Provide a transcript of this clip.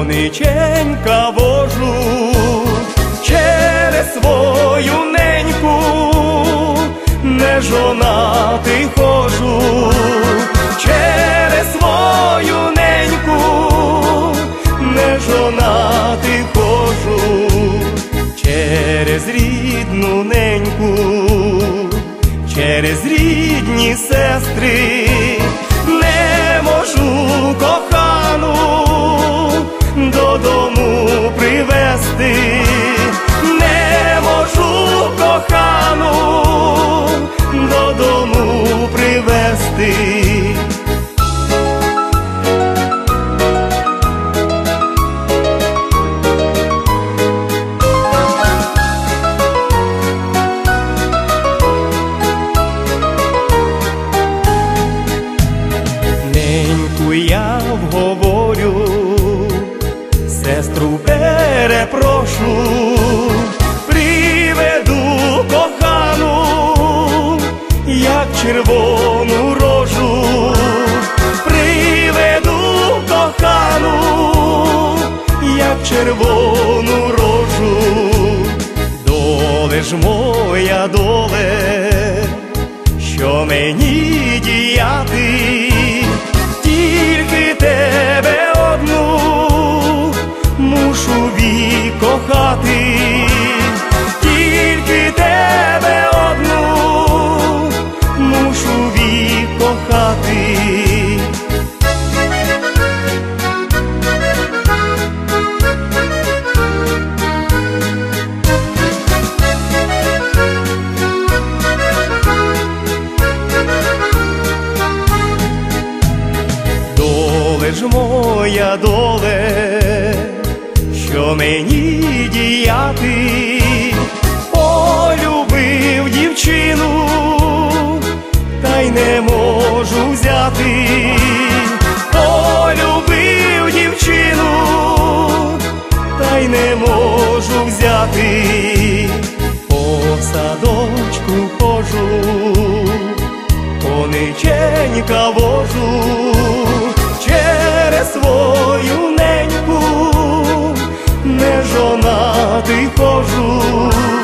кониченька вожу через свою неньку, не жонатий хожу, через свою неньку, не жонатий хожу, через рідну неньку, через рідні сестри я вговорю, сестру перепрошу, приведу кохану, як червону рожу, приведу кохану, як червону рожу, доле ж моя доле що мені діяти, ж моя доле, що мені діяти, полюбив дівчину, та й не можу взяти, полюбив дівчину, та й не можу взяти, по садочку хожу кониченька вожу passado em Foz